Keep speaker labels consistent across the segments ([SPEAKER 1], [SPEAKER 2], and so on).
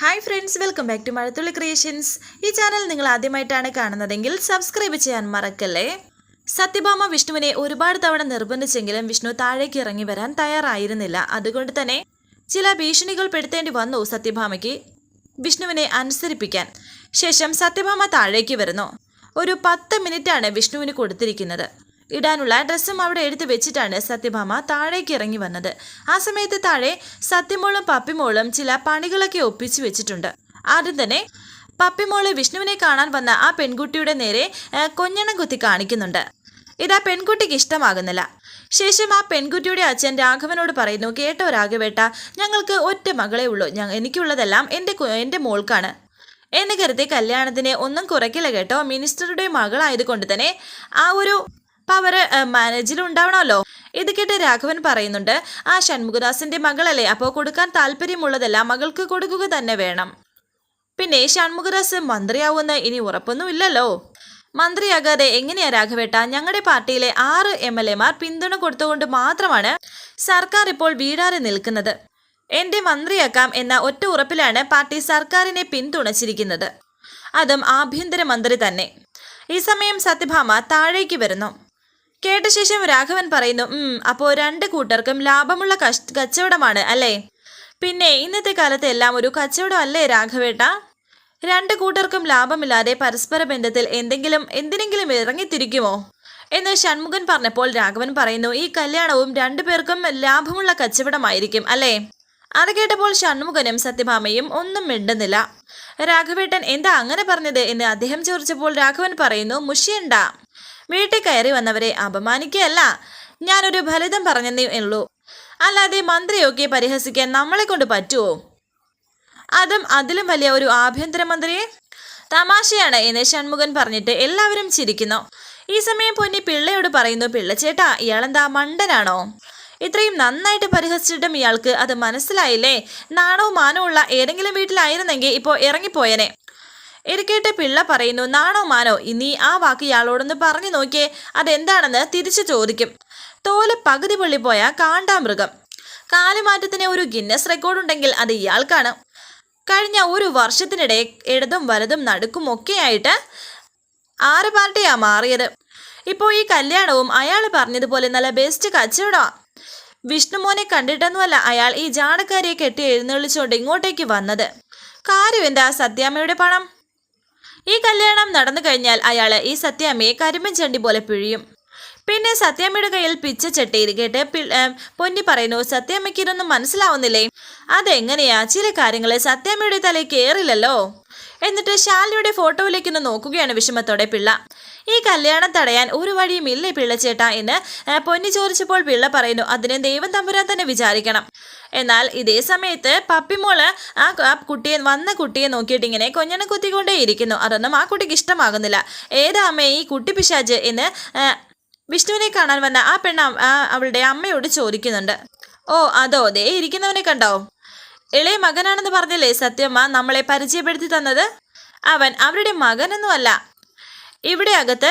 [SPEAKER 1] Hi friends welcome back to Mazhathulli creations ഈ channel നിങ്ങൾ ആദ്യമായിട്ടാണ് കാണുന്നതെങ്കിൽ സബ്സ്ക്രൈബ് ചെയ്യാൻ മറക്കല്ലേ? സത്യഭാമ വിഷ്ണുവിനെ ഒരുപാട് തവണ നിർബന്ധിച്ചെങ്കിലും വിഷ്ണു താഴേക്ക് ഇറങ്ങി വരാൻ തയ്യാറായിരുന്നില്ല. അതുകൊണ്ട് തന്നെ ചില ഭീഷണികൾ പെടുത്തേണ്ടി വന്നു സത്യഭാമയ്ക്ക് വിഷ്ണുവിനെ അനുസരിപ്പിക്കാൻ. ശേഷം സത്യഭാമ താഴേക്ക് വരുന്നു. ഒരു പത്ത് മിനിറ്റാണ് വിഷ്ണുവിന് കൊടുത്തിരിക്കുന്നത്. ഇടാനുള്ള ഡ്രസ്സും അവിടെ എടുത്തു വെച്ചിട്ടാണ് സത്യഭാമ താഴേക്ക് ഇറങ്ങി വന്നത്. ആ സമയത്ത് താഴെ സത്യമോളും പപ്പിമോളും ചില പണികളൊക്കെ ഒപ്പിച്ചു വെച്ചിട്ടുണ്ട്. ആദ്യം തന്നെ പപ്പിമോൾ വിഷ്ണുവിനെ കാണാൻ വന്ന ആ പെൺകുട്ടിയുടെ നേരെ കൊഞ്ഞണം കുത്തി കാണിക്കുന്നുണ്ട്. ഇത് ആ പെൺകുട്ടിക്ക് ഇഷ്ടമാകുന്നില്ല. ശേഷം ആ പെൺകുട്ടിയുടെ അച്ഛൻ രാഘവനോട് പറയുന്നു കേട്ടോ രാഘവേട്ട ഞങ്ങൾക്ക് ഒറ്റ മകളേ ഉള്ളൂ. എനിക്കുള്ളതെല്ലാം എന്റെ എന്റെ മോൾക്കാണ്. എന്ന് കരുതി കല്യാണത്തിന് ഒന്നും കുറയ്ക്കില്ല കേട്ടോ. മിനിസ്റ്ററുടെ മകളായതുകൊണ്ട് തന്നെ ആ ഒരു പവർ മാനേജിലുണ്ടാവണമല്ലോ? ഇത് കേട്ട് രാഘവൻ പറയുന്നുണ്ട് ആ ഷൺമുഖദാസിന്റെ മകളല്ലേ അപ്പോ കൊടുക്കാൻ താല്പര്യമുള്ളതെല്ലാം മകൾക്ക് കൊടുക്കുക തന്നെ വേണം. പിന്നെ ഷൺമുഖദാസ് മന്ത്രിയാവുമെന്ന് ഇനി ഉറപ്പൊന്നുമില്ലല്ലോ? മന്ത്രിയാകാതെ എങ്ങനെയാ രാഘവേട്ട ഞങ്ങളുടെ പാർട്ടിയിലെ ആറ് എം എൽ എമാർ പിന്തുണ കൊടുത്തുകൊണ്ട് മാത്രമാണ് സർക്കാർ ഇപ്പോൾ വീടാറി നിൽക്കുന്നത്. എന്റെ മന്ത്രിയാക്കാം എന്ന ഒറ്റ ഉറപ്പിലാണ് പാർട്ടി സർക്കാരിനെ പിന്തുണച്ചിരിക്കുന്നത്. അതും ആഭ്യന്തരമന്ത്രി തന്നെ. ഈ സമയം സത്യഭാമ താഴേക്ക് വരുന്നു. കേട്ട ശേഷം രാഘവൻ പറയുന്നു ഉം അപ്പോൾ രണ്ട് കൂട്ടർക്കും ലാഭമുള്ള കച്ചവടമാണ് അല്ലേ? പിന്നെ ഇന്നത്തെ കാലത്ത് എല്ലാം ഒരു കച്ചവടം അല്ലേ രാഘവേട്ട? രണ്ട് കൂട്ടർക്കും ലാഭമില്ലാതെ പരസ്പര ബന്ധത്തിൽ എന്തെങ്കിലും എന്തിനെങ്കിലും ഇറങ്ങിത്തിരിക്കുമോ? എന്ന് ഷൺമുഖൻ പറഞ്ഞപ്പോൾ രാഘവൻ പറയുന്നു ഈ കല്യാണവും രണ്ടുപേർക്കും ലാഭമുള്ള കച്ചവടമായിരിക്കും അല്ലേ? അത് കേട്ടപ്പോൾ ഷൺമുഖനും സത്യഭാമയും ഒന്നും മിണ്ടുന്നില്ല. രാഘവേട്ടൻ എന്താ അങ്ങനെ പറഞ്ഞത്? എന്ന് അദ്ദേഹം ചോദിച്ചപ്പോൾ രാഘവൻ പറയുന്നു മുഷിയണ്ട വീട്ടിൽ കയറി വന്നവരെ അപമാനിക്കുകയല്ല. ഞാനൊരു ഫലിതം പറഞ്ഞതേ ഉള്ളൂ. അല്ലാതെ മന്ത്രിയൊക്കെ പരിഹസിക്കാൻ നമ്മളെ കൊണ്ട് പറ്റുമോ അതും അതിലും വലിയ ഒരു ആഭ്യന്തരമന്ത്രിയെ തമാശയാണ് എന്ന് ഷൺമുഖൻ പറഞ്ഞിട്ട് എല്ലാവരും ചിരിക്കുന്നു. ഈ സമയം പൊന്നി പിള്ളയോട് പറയുന്നു പിള്ളച്ചേട്ടാ ഇയാളെന്താ മണ്ടനാണോ? ഇത്രയും നന്നായിട്ട് പരിഹസിച്ചിട്ടും ഇയാൾക്ക് അത് മനസ്സിലായില്ലേ? നാണവും മാനവും ഉള്ള ഏതെങ്കിലും വീട്ടിലായിരുന്നെങ്കിൽ ഇപ്പോൾ ഇറങ്ങിപ്പോയനെ. ഇരിക്കേട്ട് പിള്ള പറയുന്നു നാണോ മാനോ? ഇനി ആ വാക്ക് ഇയാളോടൊന്ന് പറഞ്ഞു നോക്കിയേ അതെന്താണെന്ന് തിരിച്ചു ചോദിക്കും. തോൽ പകുതി പോയ കാണ്ടാമൃഗം. കാലുമാറ്റത്തിന് ഒരു ഗിന്നസ് റെക്കോർഡ് ഉണ്ടെങ്കിൽ അത് ഇയാൾക്കാണ് കഴിഞ്ഞ ഒരു വർഷത്തിനിടെ ഇടതും വലതും നടുക്കും ഒക്കെയായിട്ട് ആറ് പാർട്ടിയാ മാറിയത്. ഇപ്പോൾ ഈ കല്യാണവും അയാൾ പറഞ്ഞതുപോലെ നല്ല ബെസ്റ്റ് കച്ചവടമാണ് വിഷ്ണുമോനെ കണ്ടിട്ടൊന്നുമല്ല അയാൾ ഈ ജാടക്കാരിയെ കെട്ടി എഴുന്നള്ളിച്ചുകൊണ്ട് ഇങ്ങോട്ടേക്ക് വന്നത്. കാര്യം എന്താ സത്യാമ്മയുടെ പണം? ഈ കല്യാണം നടന്നു കഴിഞ്ഞാൽ അയാൾ ഈ സത്യാമ്മയെ കരിമ്പൻ ചണ്ടി പോലെ പിഴിയും. പിന്നെ സത്യാമ്മയുടെ കയ്യിൽ പിച്ച ചട്ടിയിൽ കേട്ട് പി- പൊന്നി പറയുന്നു സത്യാമ്മയ്ക്ക് ഇതൊന്നും മനസ്സിലാവുന്നില്ലേ? അതെങ്ങനെയാ? ചില കാര്യങ്ങൾ സത്യാമ്മയുടെ തലയിൽ കയറില്ലല്ലോ എന്നിട്ട് ശാലിനിയുടെ ഫോട്ടോയിലേക്കൊന്ന് നോക്കുകയാണ് വിഷമത്തോടെ പിള്ള. ഈ കല്യാണം തടയാൻ ഒരു വഴിയും ഇല്ലേ പിള്ളച്ചേട്ട എന്ന് പൊന്നി ചോദിച്ചപ്പോൾ പിള്ള പറയുന്നു അതിനെ ദൈവം തമ്പുരാൻ തന്നെ വിചാരിക്കണം. എന്നാൽ ഇതേ സമയത്ത് പപ്പിമോൾ ആ കുട്ടിയെ വന്ന കുട്ടിയെ നോക്കിയിട്ട് ഇങ്ങനെ കൊഞ്ഞണ കുത്തിക്കൊണ്ടേ ഇരിക്കുന്നു. അതൊന്നും ആ കുട്ടിക്ക് ഇഷ്ടമാകുന്നില്ല. ഏതാ അമ്മേ ഈ കുട്ടി പിശാജ്? എന്ന് വിഷ്ണുവിനെ കാണാൻ വന്ന ആ പെണ്ണ അവളുടെ അമ്മയോട് ചോദിക്കുന്നുണ്ട്. ഓ അതോ ദേ ഇരിക്കുന്നവനെ കണ്ടോ? ഇളയ മകനാണെന്ന് പറഞ്ഞില്ലേ സത്യമ്മ നമ്മളെ പരിചയപ്പെടുത്തി തന്നത്? അവൻ അവരുടെ മകനൊന്നുമല്ല. ഇവിടെ അകത്ത്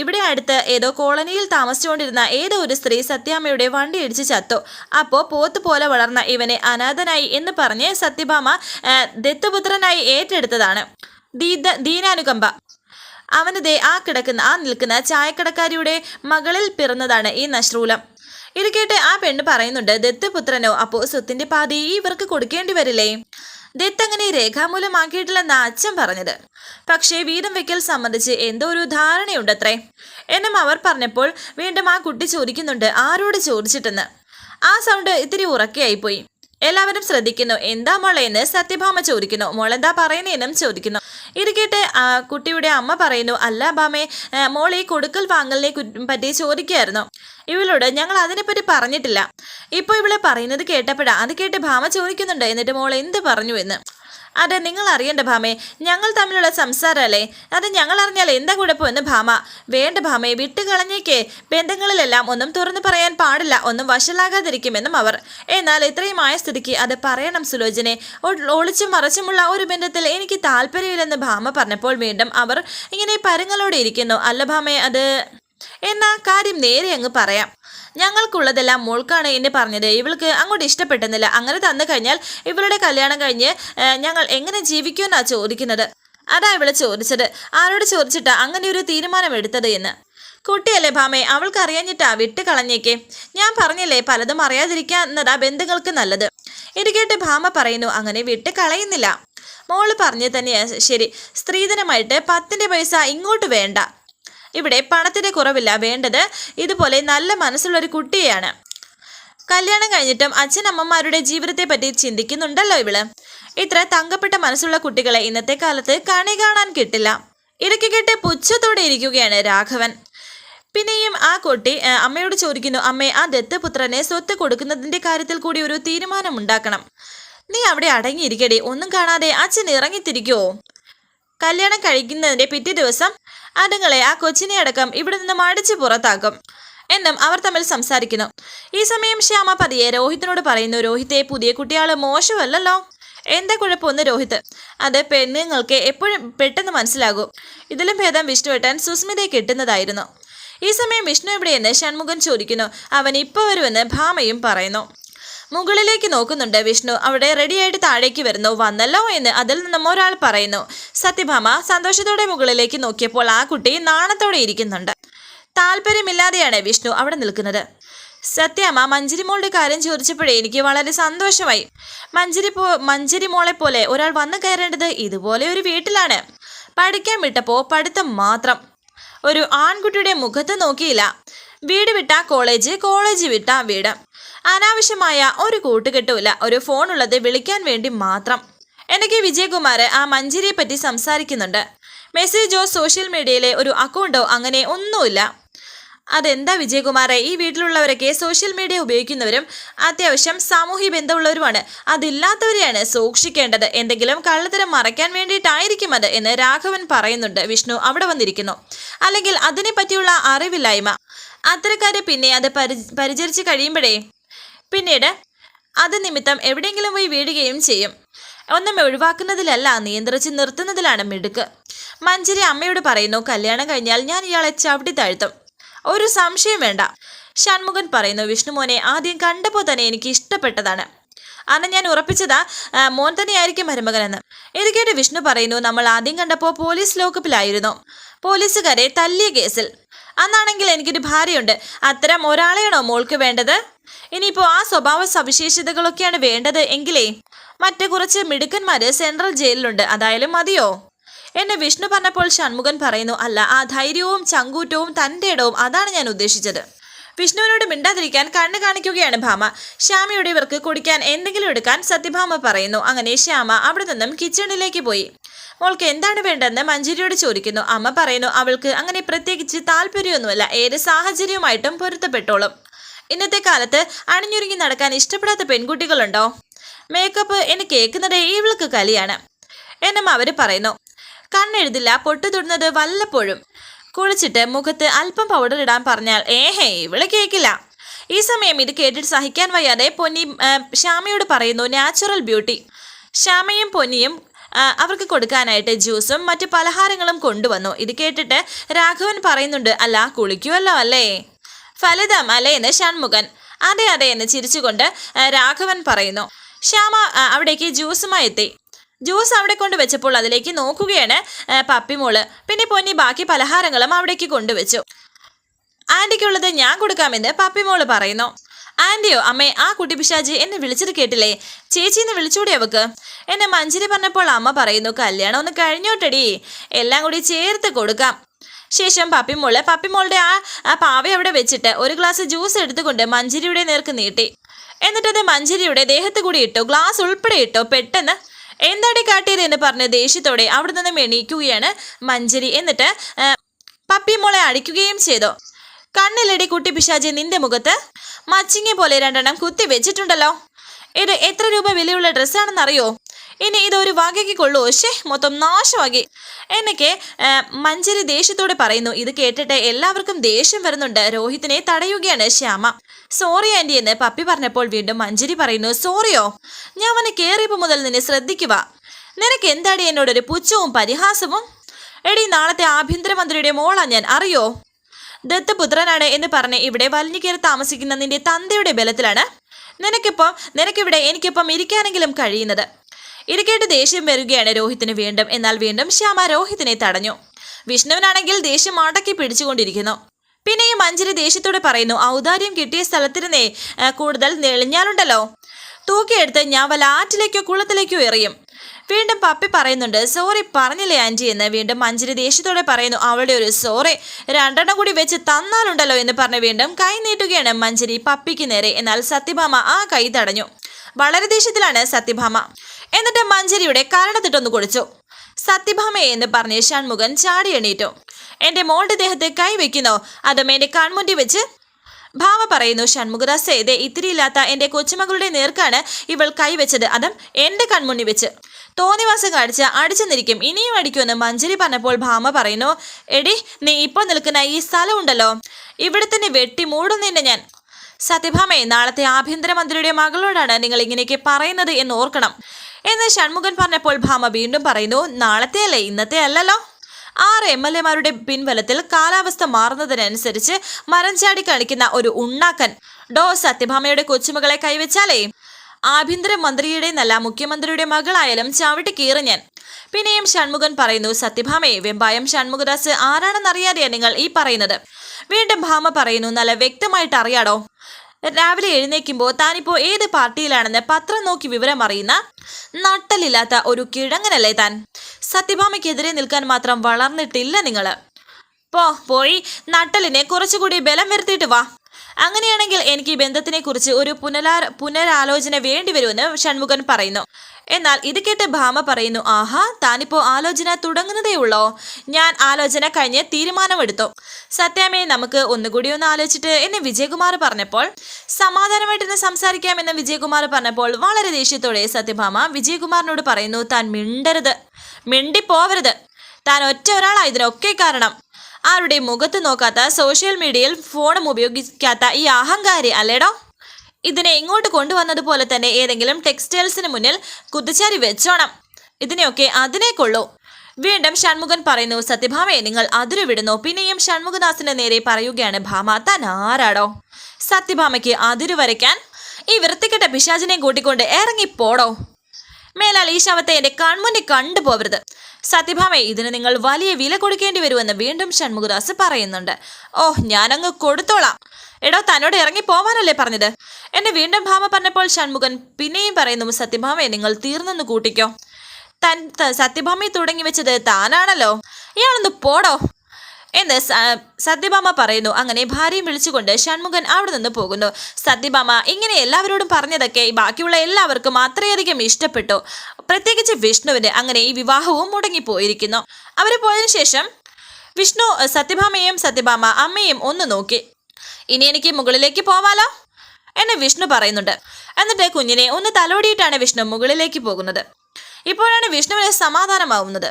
[SPEAKER 1] ഇവിടെ അടുത്ത് ഏതോ കോളനിയിൽ താമസിച്ചുകൊണ്ടിരുന്ന ഏതോ ഒരു സ്ത്രീ സത്യാമ്മയുടെ വണ്ടി ഇടിച്ച് ചത്തു. അപ്പോൾ പോത്ത് പോലെ വളർന്ന ഇവനെ അനാഥനായി എന്ന് പറഞ്ഞ് സത്യഭാമ ദത്തുപുത്രനായി ഏറ്റെടുത്തതാണ്. ദീദ ദീനാനുകമ്പ. അവനതേ ആ കിടക്കുന്ന ആ നിൽക്കുന്ന ചായക്കടക്കാരിയുടെ മകളിൽ പിറന്നതാണ് ഈ നശ്രൂലം. ഇത് കേട്ട് ആ പെണ്ണ് പറയുന്നുണ്ട് ദത്തപുത്രനോ അപ്പോൾ സ്വത്തിന്റെ പാതി ഇവർക്ക് കൊടുക്കേണ്ടി വരില്ലേ? ദത്ത് അങ്ങനെ രേഖാമൂലമാക്കിയിട്ടില്ലെന്ന അച്ഛൻ പറഞ്ഞത്. പക്ഷേ വീതം വെക്കൽ സംബന്ധിച്ച് എന്തോ ഒരു ധാരണയുണ്ടത്രേ. എന്നും അവർ പറഞ്ഞപ്പോൾ വീണ്ടും ആ കുട്ടി ചോദിക്കുന്നുണ്ട് ആരോട് ചോദിച്ചിട്ടെന്ന്? ആ സൗണ്ട് ഇത്തിരി ഉറക്കെയായിപ്പോയി. എല്ലാവരും ശ്രദ്ധിക്കുന്നു എന്താ മോളെ എന്ന്? സത്യഭാമ ചോദിക്കുന്നു മോളെന്താ പറയുന്നതെന്നും ചോദിക്കുന്നു. ഇത് കേട്ട് കുട്ടിയുടെ അമ്മ പറയുന്നു അല്ല ബാമേ മോൾ ഈ കൊടുക്കൽ വാങ്ങലിനെ പറ്റി ചോദിക്കുകയായിരുന്നു ഇവളോട് ഞങ്ങൾ അതിനെപ്പറ്റി പറഞ്ഞിട്ടില്ല. ഇപ്പോൾ ഇവളെ പറയുന്നത് കേട്ടപ്പോഴാണ് അത് കേട്ട് ഭാമ ചോദിക്കുന്നുണ്ട്. എന്നിട്ട് മോൾ എന്ത് പറഞ്ഞു എന്ന്. അത് നിങ്ങൾ അറിയണ്ട ഭാമേ. ഞങ്ങൾ തമ്മിലുള്ള സംസാരമല്ലേ? അത് ഞങ്ങൾ അറിഞ്ഞാൽ എന്താ കുഴപ്പമെന്ന് ഭാമ. വേണ്ട ഭാമേ വിട്ടുകളഞ്ഞേക്കേ. ബന്ധങ്ങളിലെല്ലാം ഒന്നും തുറന്നു പറയാൻ പാടില്ല ഒന്നും വഷളാകാതിരിക്കുമെന്നും അവർ. എന്നാൽ ഇത്രയുമായ സ്ഥിതിക്ക് അത് പറയണം സുലോചനെ. ഒളിച്ചും മറച്ചുമുള്ള ഒരു ബന്ധത്തിൽ എനിക്ക് താല്പര്യമില്ലെന്ന് ഭാമ പറഞ്ഞപ്പോൾ വീണ്ടും അവർ ഇങ്ങനെ പരങ്ങളോടെ ഇരിക്കുന്നു. അല്ല ഭാമേ അത് എന്നാ കാര്യം നേരെ അങ്ങ് പറയാം. ഞങ്ങൾക്കുള്ളതെല്ലാം മോൾക്കാണ് എന്നെ പറഞ്ഞത്. ഇവൾക്ക് അങ്ങോട്ട് ഇഷ്ടപ്പെട്ടെന്നില്ല. അങ്ങനെ തന്നു കഴിഞ്ഞാൽ ഇവളുടെ കല്യാണം കഴിഞ്ഞ് ഞങ്ങൾ എങ്ങനെ ജീവിക്കുമെന്നാ ചോദിക്കുന്നത്. അതാ ഇവളെ ചോദിച്ചത്. ആരോട് ചോദിച്ചിട്ടാ അങ്ങനെ ഒരു തീരുമാനം എടുത്തത് എന്ന്. കുട്ടിയല്ലേ ഭാമേ അവൾക്ക് അറിയാഞ്ഞിട്ടാ വിട്ട് കളഞ്ഞേക്കേ. ഞാൻ പറഞ്ഞില്ലേ പലതും അറിയാതിരിക്കുന്നതാ ബന്ധുക്കൾക്ക് നല്ലത്. ഇത് കേട്ട് ഭാമ പറയുന്നു അങ്ങനെ വിട്ട് കളയുന്നില്ല. മോൾ പറഞ്ഞു തന്നെയാ ശരി. സ്ത്രീധനമായിട്ട് പത്തിന്റെ പൈസ ഇങ്ങോട്ട് വേണ്ട. ഇവിടെ പണത്തിന്റെ കുറവില്ല വേണ്ടത് ഇതുപോലെ നല്ല മനസ്സുള്ള ഒരു കുട്ടിയെയാണ്. കല്യാണം കഴിഞ്ഞിട്ടും അച്ഛനമ്മമാരുടെ ജീവിതത്തെ പറ്റി ചിന്തിക്കുന്നുണ്ടല്ലോ ഇവൾ. ഇത്ര തങ്കപ്പെട്ട മനസ്സുള്ള കുട്ടികളെ ഇന്നത്തെ കാലത്ത് കണി കാണാൻ കിട്ടില്ല. ഇടയ്ക്ക് കേട്ട് പുച്ഛത്തോടെ ഇരിക്കുകയാണ് രാഘവൻ. പിന്നെയും ആ കുട്ടി അമ്മയോട് ചോദിക്കുന്നു അമ്മേ ആ ദത്തപുത്രനെ സ്വത്ത് കൊടുക്കുന്നതിന്റെ കാര്യത്തിൽ കൂടി ഒരു തീരുമാനം ഉണ്ടാക്കണം നീ അവിടെ അടങ്ങിയിരിക്കടി ഒന്നും കാണാതെ അച്ഛൻ ഇറങ്ങിത്തിരിക്കുവോ കല്യാണം കഴിക്കുന്നതിന്റെ പിറ്റേ ദിവസം അതുങ്ങളെ ആ കൊച്ചിനെ അടക്കം ഇവിടെ നിന്നും അടിച്ചു പുറത്താക്കും. എന്നും അവർ തമ്മിൽ സംസാരിക്കുന്നു. ഈ സമയം ശ്യാമ പതിയെ രോഹിത്തിനോട് പറയുന്നു രോഹിത്തെ പുതിയ കുട്ടിയാൾ മോശമല്ലല്ലോ. എന്താ കുഴപ്പമൊന്ന് രോഹിത് അത് പെണ്ണുങ്ങൾക്ക് എപ്പോഴും പെട്ടെന്ന് മനസ്സിലാകും. ഇതിലും ഭേദം വിഷ്ണുവേട്ടൻ സുസ്മിതയെ കിട്ടുന്നതായിരുന്നു. ഈ സമയം വിഷ്ണു എവിടെയെന്ന് ഷൺമുഖൻ ചോദിക്കുന്നു. അവൻ ഇപ്പോൾ വരുമെന്ന് ഭാമയും പറയുന്നു. മുകളിലേക്ക് നോക്കുന്നുണ്ട്. വിഷ്ണു അവിടെ റെഡിയായിട്ട് താഴേക്ക് വരുന്നു. വന്നല്ലോ എന്ന് അതിൽ നിന്നും ഒരാൾ പറയുന്നു. സത്യഭാമ സന്തോഷത്തോടെ മുകളിലേക്ക് നോക്കിയപ്പോൾ ആ കുട്ടി നാണത്തോടെ ഇരിക്കുന്നുണ്ട്. താല്പര്യമില്ലാതെയാണ് വിഷ്ണു അവിടെ നിൽക്കുന്നത്. സത്യമ്മ മഞ്ചരിമോളുടെ കാര്യം ചോദിച്ചപ്പോഴേ എനിക്ക് വളരെ സന്തോഷമായി. മഞ്ചരി പോ മഞ്ചരിമോളെ പോലെ ഒരാൾ വന്നു കയറേണ്ടത് ഇതുപോലെ ഒരു വീട്ടിലാണ്. പഠിക്കാൻ വിട്ടപ്പോൾ പഠിത്തം മാത്രം. ഒരു ആൺകുട്ടിയുടെ മുഖത്ത് നോക്കിയില്ല. വീട് വിട്ട കോളേജ് കോളേജ് വിട്ട വീട്. അനാവശ്യമായ ഒരു കൂട്ടുകെട്ടുമില്ല. ഒരു ഫോൺ ഉള്ളത് വിളിക്കാൻ വേണ്ടി മാത്രം. എനിക്ക് വിജയകുമാർ ആ മഞ്ജരിയെ പറ്റി സംസാരിക്കുന്നുണ്ട്. മെസ്സേജോ സോഷ്യൽ മീഡിയയിലെ ഒരു അക്കൗണ്ടോ അങ്ങനെ ഒന്നുമില്ല. അതെന്താ വിജയകുമാറെ? ഈ വീട്ടിലുള്ളവരൊക്കെ സോഷ്യൽ മീഡിയ ഉപയോഗിക്കുന്നവരും അത്യാവശ്യം സാമൂഹ്യ ബന്ധമുള്ളവരുമാണ്. അതില്ലാത്തവരെയാണ് സൂക്ഷിക്കേണ്ടത്. എന്തെങ്കിലും കള്ളത്തരം മറയ്ക്കാൻ വേണ്ടിയിട്ടായിരിക്കും അത് എന്ന് രാഘവൻ പറയുന്നുണ്ട്. വിഷ്ണു അവിടെ വന്നിരിക്കുന്നു. അല്ലെങ്കിൽ അതിനെപ്പറ്റിയുള്ള അറിവില്ലായ്മ. അത്തരക്കാരെ പിന്നെ അത് പരി പരിചരിച്ച് കഴിയുമ്പോഴേ പിന്നീട് അത് നിമിത്തം എവിടെയെങ്കിലും പോയി വീഴുകയും ചെയ്യും. ഒന്നും ഒഴിവാക്കുന്നതിലല്ല നിയന്ത്രിച്ച് നിർത്തുന്നതിലാണ് മിടുക്ക്. മഞ്ചരി അമ്മയോട് പറയുന്നു കല്യാണം കഴിഞ്ഞാൽ ഞാൻ ഇയാളെ ചവിട്ടി താഴ്ത്തും. ഒരു സംശയം വേണ്ട. ഷൺമുഖൻ പറയുന്നു വിഷ്ണുമോനെ ആദ്യം കണ്ടപ്പോൾ തന്നെ എനിക്ക് ഇഷ്ടപ്പെട്ടതാണ്. അന്ന് ഞാൻ ഉറപ്പിച്ചതാ മോൻ തന്നെയായിരിക്കും മരുമകനെന്ന്. ഇത് കേട്ട് വിഷ്ണു പറയുന്നു നമ്മൾ ആദ്യം കണ്ടപ്പോൾ പോലീസ് ലോക്കപ്പിലായിരുന്നു. പോലീസുകാരെ തല്ലിയ കേസിൽ അന്നാണെങ്കിൽ എനിക്കൊരു ഭാര്യയുണ്ട്. അത്തരം ഒരാളെയാണോ മോൾക്ക് വേണ്ടത്? ഇനിയിപ്പോൾ ആ സ്വഭാവ സവിശേഷതകളൊക്കെയാണ് വേണ്ടത് എങ്കിലേ. മറ്റു കുറച്ച് മിടുക്കന്മാര് സെൻട്രൽ ജയിലിലുണ്ട്. അതായാലും മതിയോ? എന്നെ വിഷ്ണു പറഞ്ഞപ്പോൾ ഷൺമുഖൻ പറയുന്നു അല്ല ആ ധൈര്യവും ചങ്കൂറ്റവും തന്റെ ഇടവും അതാണ് ഞാൻ ഉദ്ദേശിച്ചത്. വിഷ്ണുവിനോട് മിണ്ടാതിരിക്കാൻ കണ്ണ് കാണിക്കുകയാണ് ഭാമ. ശ്യാമയുടെ ഇവർക്ക് കുടിക്കാൻ എന്തെങ്കിലും എടുക്കാൻ സത്യഭാമ പറയുന്നു. അങ്ങനെ ശ്യാമ അവിടെ നിന്നും കിച്ചണിലേക്ക് പോയി. മോൾക്ക് എന്താണ് വേണ്ടതെന്ന് മഞ്ജരിയോട് ചോദിക്കുന്നു. അമ്മ പറയുന്നു അവൾക്ക് അങ്ങനെ പ്രത്യേകിച്ച് താല്പര്യമൊന്നുമില്ല. ഏത് സാഹചര്യവുമായിട്ടും പൊരുത്തപ്പെട്ടോളും. ഇന്നത്തെ കാലത്ത് അണിഞ്ഞൊരുങ്ങി നടക്കാൻ ഇഷ്ടപ്പെടാത്ത പെൺകുട്ടികളുണ്ടോ? മേക്കപ്പ് എന്ന് കേൾക്കുന്നതേ ഇവൾക്ക് കലിയാണ്. എന്നും അവർ പറയുന്നു. കണ്ണെഴുതില്ല പൊട്ടു തൊടുന്നത് വല്ലപ്പോഴും. കുളിച്ചിട്ട് മുഖത്ത് അല്പം പൗഡർ ഇടാൻ പറഞ്ഞാൽ ഏഹേ ഇവൾ കേൾക്കില്ല ഈ സമയം ഇത് കേട്ടിട്ട് സഹിക്കാൻ വയ്യാതെ പൊന്നി ശ്യാമയോട് പറയുന്നു നാച്ചുറൽ ബ്യൂട്ടി ശ്യാമയും പൊന്നിയും അവർക്ക് കൊടുക്കാനായിട്ട് ജ്യൂസും മറ്റു പലഹാരങ്ങളും കൊണ്ടുവന്നു. ഇത് കേട്ടിട്ട് രാഘവൻ പറയുന്നുണ്ട് അല്ല കുളിക്കുമല്ലോ അല്ലേ? ഫലിതം അല്ലേ? എന്ന് ഷൺമുഖൻ. അതെ അതെ എന്ന് ചിരിച്ചുകൊണ്ട് രാഘവൻ പറയുന്നു. ശ്യാമ അവിടേക്ക് ജ്യൂസുമായി എത്തി. ജ്യൂസ് അവിടെ കൊണ്ട് വെച്ചപ്പോൾ അതിലേക്ക് നോക്കുകയാണ് പപ്പിമോൾ പിന്നെ പൊന്നി ബാക്കി പലഹാരങ്ങളും അവിടേക്ക് കൊണ്ടുവച്ചു. ആന്റിക്കുള്ളത് ഞാൻ കൊടുക്കാമെന്ന് പപ്പിമോൾ പറയുന്നു. ആന്റിയോ അമ്മേ ആ കുട്ടി പിശാജി എന്നെ വിളിച്ചത് കേട്ടില്ലേ? ചേച്ചി എന്ന് വിളിച്ചൂടെ അവക്ക്? എന്നെ മഞ്ചരി പറഞ്ഞപ്പോൾ അമ്മ പറയുന്നു കല്യാണം ഒന്ന് കഴിഞ്ഞോട്ടടി. എല്ലാം കൂടി ചേർത്ത് കൊടുക്കാം. ശേഷം പപ്പിമോൾ പപ്പിമോളുടെ ആ ആ പാവ അവിടെ വെച്ചിട്ട് ഒരു ഗ്ലാസ് ജ്യൂസ് എടുത്തുകൊണ്ട് മഞ്ചരിയുടെ നേർക്ക് നീട്ടി. എന്നിട്ടത് മഞ്ചരിയുടെ ദേഹത്ത് കൂടി ഇട്ടു ഗ്ലാസ് ഉൾപ്പെടെ ഇട്ടു പെട്ടെന്ന് എന്താടി കാട്ടിയത്? എന്ന് പറഞ്ഞ് ദേഷ്യത്തോടെ അവിടെ നിന്നും എണീക്കുകയാണ് മഞ്ചരി എന്നിട്ട് പപ്പിമോളെ അടിക്കുകയും ചെയ്തു. കണ്ണിലടി കുട്ടി പിശാചി നിന്റെ മുഖത്ത്? മച്ചിങ്ങെ പോലെ രണ്ടെണ്ണം കുത്തി വെച്ചിട്ടുണ്ടല്ലോ. ഇത് എത്ര രൂപ വിലയുള്ള ഡ്രസ്സാണെന്നറിയോ? ഇനി ഇതൊരു വകയ്ക്ക് കൊള്ളൂ. ശേ മൊത്തം നാശമാകി എന്നൊക്കെ മഞ്ചരി ദേഷ്യത്തോടെ പറയുന്നു. ഇത് കേട്ടിട്ട് എല്ലാവർക്കും ദേഷ്യം വരുന്നുണ്ട്. രോഹിത്തിനെ തടയുകയാണ് ശ്യാമ. സോറി ആന്റി എന്ന് പപ്പി പറഞ്ഞപ്പോൾ വീണ്ടും മഞ്ചരി പറയുന്നു സോറിയോ? ഞാൻ അവനെ കയറിയപ്പോൾ മുതൽ നിന്നെ ശ്രദ്ധിക്കുക. നിനക്ക് എന്താടി എന്നോടൊരു പുച്ഛവും പരിഹാസവും? എടി നാളത്തെ ആഭ്യന്തരമന്ത്രിയുടെ മോളാ ഞാൻ. അറിയോ? ദത്തപുത്രനാണ് എന്ന് പറഞ്ഞ് ഇവിടെ വലിഞ്ഞു കയറി താമസിക്കുന്ന നിന്റെ തന്തയുടെ ബലത്തിലാണ് നിനക്കിപ്പം നിനക്കിവിടെ എനിക്കിപ്പം ഇരിക്കാനെങ്കിലും കഴിയുന്നത്. ഇരിക്കേട്ട് ദേഷ്യം വരികയാണ് രോഹിത്തിന് വീണ്ടും. എന്നാൽ വീണ്ടും ശ്യാമ രോഹിത്തിനെ തടഞ്ഞു. വിഷ്ണുവിനാണെങ്കിൽ ദേഷ്യം അടക്കി പിടിച്ചുകൊണ്ടിരിക്കുന്നു. പിന്നെ ഈ മഞ്ജരി ദേഷ്യത്തോടെ പറയുന്നു ഔദാര്യം കിട്ടിയ സ്ഥലത്തിരുന്നേ കൂടുതൽ നെളിഞ്ഞാലുണ്ടല്ലോ. തൂക്കിയെടുത്ത് ഞാൻ വല്ല ആറ്റിലേക്കോ കുളത്തിലേക്കോ എറിയും. വീണ്ടും പപ്പി പറയുന്നുണ്ട് സോറി പറഞ്ഞില്ലേ ആന്റി എന്ന്. വീണ്ടും മഞ്ജരി ദേഷ്യത്തോടെ പറയുന്നു അവളുടെ ഒരു സോറി രണ്ടെണ്ണം കൂടി വെച്ച് തന്നാലുണ്ടല്ലോ എന്ന് പറഞ്ഞ് വീണ്ടും കൈ നീട്ടുകയാണ് മഞ്ജരി പപ്പിക്ക് നേരെ. എന്നാൽ സത്യഭാമ ആ കൈ തടഞ്ഞു. വളരെ ദേഷ്യത്തിലാണ് സത്യഭാമ. എന്നിട്ട് മഞ്ജരിയുടെ കരണത്തിട്ടൊന്ന് കുടിച്ചു സത്യഭാമയെ എന്ന് പറഞ്ഞ് ഷൺമുഖൻ ചാടി എണീറ്റു. എന്റെ മോളുടെ ദേഹത്ത് കൈ വെക്കുന്നോ? അതും എന്റെ കൺമുണ്ടി വെച്ച്? ഭാമ പറയുന്നു ഷൺമുഖദാസേ ഇതേ ഇത്തിരിയില്ലാത്ത എന്റെ കൊച്ചുമകളുടെ നേർക്കാണ് ഇവൾ കൈവച്ചത് അതും എന്റെ കൺമുണ്ണി വെച്ച്. തോന്നിവാസം കാണിച്ച് അടിച്ചു നിൽക്കും ഇനിയും അടിക്കുമെന്ന് മഞ്ജരി പറഞ്ഞപ്പോൾ ഭാമ പറയുന്നു എടി നീ ഇപ്പോൾ നിൽക്കുന്ന ഈ സ്ഥലമുണ്ടല്ലോ. ഇവിടെ തന്നെ വെട്ടി മൂടുന്നില്ല ഞാൻ. സത്യഭാമയെ നാളത്തെ ആഭ്യന്തരമന്ത്രിയുടെ മകളോടാണ് നിങ്ങൾ ഇങ്ങനെയൊക്കെ പറയുന്നത് എന്ന് ഓർക്കണം. എന്ന് ഷൺമുഖൻ പറഞ്ഞപ്പോൾ ഭാമ വീണ്ടും പറയുന്നു നാളത്തെ അല്ലേ? ഇന്നത്തെ അല്ലല്ലോ? ആറ് എം എൽ എമാരുടെ പിൻബലത്തിൽ കാലാവസ്ഥ മാറുന്നതിനനുസരിച്ച് മരം ചാടി കളിക്കുന്ന ഒരു ഉണ്ണാക്കൻ ഡോ സത്യഭാമയുടെ കൊച്ചുമകളെ കൈവച്ചാലേ? ആഭ്യന്തര മന്ത്രിയുടെ നല്ല മുഖ്യമന്ത്രിയുടെ മകളായാലും ചവിട്ടി കീറി ഞാൻ. പിന്നെയും ഷൺമുഖൻ പറയുന്നു സത്യഭാമയെ വെമ്പായം ഷൺമുഖദാസ് ആരാണെന്നറിയാതെയാണ് നിങ്ങൾ ഈ പറയുന്നത്? വീണ്ടും ഭാമ പറയുന്നു നല്ല വ്യക്തമായിട്ട് അറിയാടോ. രാവിലെ എഴുന്നേക്കുമ്പോൾ താനിപ്പോൾ ഏത് പാർട്ടിയിലാണെന്ന് പത്രം നോക്കി വിവരം അറിയുന്ന നട്ടലില്ലാത്ത ഒരു കിഴങ്ങനല്ലേ താൻ? സത്യഭാമയ്ക്കെതിരെ നിൽക്കാൻ മാത്രം വളർന്നിട്ടില്ല നിങ്ങൾ പോ പോയി നട്ടലിനെ കുറച്ചുകൂടി ബലം വരുത്തിയിട്ട് വാ. അങ്ങനെയാണെങ്കിൽ എനിക്ക് ഈ ബന്ധത്തിനെ കുറിച്ച് ഒരു പുനരാ പുനരാലോചന വേണ്ടിവരുമെന്ന് ഷൺമുഖൻ പറയുന്നു. എന്നാൽ ഇത് കേട്ട് ഭാമ പറയുന്നു ആഹാ താനിപ്പോ ആലോചന തുടങ്ങുന്നതേ ഉള്ളോ? ഞാൻ ആലോചന കഴിഞ്ഞ് തീരുമാനമെടുത്തു. സത്യാമയെ നമുക്ക് ഒന്നുകൂടി ഒന്ന് ആലോചിച്ചിട്ട് എന്നെ വിജയകുമാർ പറഞ്ഞപ്പോൾ സമാധാനമായിട്ടിന്ന് സംസാരിക്കാമെന്ന് വിജയകുമാർ പറഞ്ഞപ്പോൾ വളരെ ദേഷ്യത്തോടെ സത്യഭാമ വിജയകുമാറിനോട് പറയുന്നു താൻ മിണ്ടരുത്. മിണ്ടിപ്പോവരുത്. താൻ ഒറ്റ ഒരാളായതിനൊക്കെ കാരണം ആരുടെ മുഖത്ത് നോക്കാത്ത സോഷ്യൽ മീഡിയയിൽ ഫോണും ഉപയോഗിക്കാത്ത ഈ അഹങ്കാരി അല്ലേടോ? ഇതിനെ ഇങ്ങോട്ട് കൊണ്ടുവന്നതുപോലെ തന്നെ ഏതെങ്കിലും ടെക്സ്റ്റൈൽസിന് മുന്നിൽ കുതിച്ചാരി വെച്ചോണം. ഇതിനെയൊക്കെ അതിനെ കൊള്ളൂ. വീണ്ടും ഷൺമുഖൻ പറയുന്നു സത്യഭാമയെ നിങ്ങൾ അതിരു വിടുന്നു. പിന്നെയും ഷൺമുഖദാസിന്റെ നേരെ പറയുകയാണ് ഭാമ താൻ ആരാടോ? സത്യഭാമയ്ക്ക് അതിരു വരയ്ക്കാൻ ഈ വൃത്തിക്കെട്ട പിശാചിനെ കൂട്ടിക്കൊണ്ട് ഇറങ്ങിപ്പോടോ? മേലാൽ ഈ ശവത്തെ എന്റെ കൺമുന്നിൽ കണ്ടുപോകരുത് സത്യഭാമേ ഇതിന് നിങ്ങൾ വലിയ വില കൊടുക്കേണ്ടി വരുമെന്ന് വീണ്ടും ഷൺമുഖദാസ് പറയുന്നുണ്ട്. ഓ ഞാനങ്ങ് കൊടുത്തോളാം. എടോ തന്നോട് ഇറങ്ങി പോവാനല്ലേ പറഞ്ഞത്? എന്നെ വീണ്ടും ഭാമ പറഞ്ഞപ്പോൾ ഷൺമുഖൻ പിന്നെയും പറയുന്നു സത്യഭാമയെ നിങ്ങൾ തീർന്നെന്ന് കൂട്ടിക്കോ. തൻ സത്യഭാമയെ തുടങ്ങി വെച്ചത് താനാണല്ലോ. ഇയാളൊന്ന് പോടോ. എന്ന് സത്യഭാമ പറയുന്നു. അങ്ങനെ ഭാര്യയും വിളിച്ചുകൊണ്ട് ഷൺമുഖൻ അവിടെ നിന്ന് പോകുന്നു. സത്യഭാമ ഇങ്ങനെ എല്ലാവരോടും പറഞ്ഞതൊക്കെ ബാക്കിയുള്ള എല്ലാവർക്കും അത്രയധികം ഇഷ്ടപ്പെട്ടു. പ്രത്യേകിച്ച് വിഷ്ണുവിന് അങ്ങനെ ഈ വിവാഹവും മുടങ്ങിപ്പോയിരിക്കുന്നു. അവർ പോയതിനു ശേഷം വിഷ്ണു സത്യഭാമയെയും സത്യഭാമ അമ്മയും ഒന്ന് നോക്കി. ഇനി എനിക്ക് മുകളിലേക്ക് പോവാലോ? എന്ന് വിഷ്ണു പറയുന്നുണ്ട്. എന്നിട്ട് കുഞ്ഞിനെ ഒന്ന് തലോടിയിട്ടാണ് വിഷ്ണു മുകളിലേക്ക് പോകുന്നത്. ഇപ്പോഴാണ് വിഷ്ണുവിന് സമാധാനമാവുന്നത്.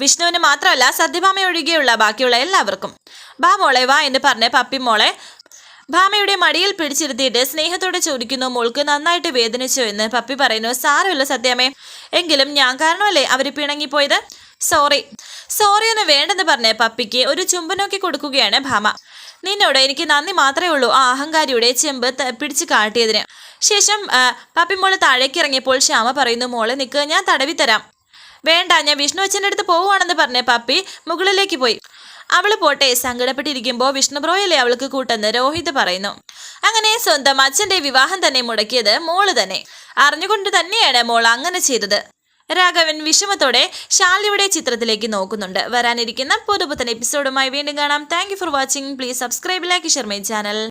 [SPEAKER 1] വിഷ്ണുവിന് മാത്രമല്ല സത്യഭാമ ഒഴികെയുള്ള ബാക്കിയുള്ള എല്ലാവർക്കും. ബാ മോളെ വാ എന്ന് പറഞ്ഞ് പപ്പി മോളെ ഭാമയുടെ മടിയിൽ പിടിച്ചിരുത്തിയിട്ട് സ്നേഹത്തോടെ ചോദിക്കുന്നു മോൾക്ക് നന്നായിട്ട് വേദനിച്ചോ? എന്ന് പപ്പി പറയുന്നു സാരമില്ല സത്യമേ എങ്കിലും ഞാൻ കാരണമല്ലേ അവർ പിണങ്ങിപ്പോയത്? സോറി. സോറി എന്ന് വേണ്ടെന്ന് പറഞ്ഞ് പപ്പിക്ക് ഒരു ചുംബനൊക്കെ കൊടുക്കുകയാണ് ഭാമ. നിന്നോട് എനിക്ക് നന്ദി മാത്രമേ ഉള്ളൂ ആ അഹങ്കാരിയുടെ ചെമ്പ് പിടിച്ചു കാട്ടിയതിന്. ശേഷം പപ്പി മോൾ താഴേക്ക് ഇറങ്ങിയപ്പോൾ ശ്യാമ പറയുന്നു മോളെ നിൽക്ക് ഞാൻ തടവി തരാം. വേണ്ട ഞാൻ വിഷ്ണു അച്ഛന്റെ അടുത്ത് പോവുകയാണെന്ന് പറഞ്ഞ് പപ്പി മുകളിലേക്ക് പോയി. അവൾ പോട്ടെ സങ്കടപ്പെട്ടിരിക്കുമ്പോൾ വിഷ്ണു ബ്രോയല്ലേ അവൾക്ക് കൂട്ടെന്ന് രോഹിത് പറയുന്നു. അങ്ങനെ സ്വന്തം അച്ഛന്റെ വിവാഹം തന്നെ മുടക്കിയത് മോൾ തന്നെ. അറിഞ്ഞുകൊണ്ട് തന്നെയാണ് മോൾ അങ്ങനെ ചെയ്തത്. രാഘവൻ വിഷമത്തോടെ ശാലിയുടെ ചിത്രത്തിലേക്ക് നോക്കുന്നുണ്ട്. വരാനിരിക്കുന്ന പുതുപുത്തൻ എപ്പിസോഡുമായി വീണ്ടും കാണാം. Thank for watching please subscribe like share my channel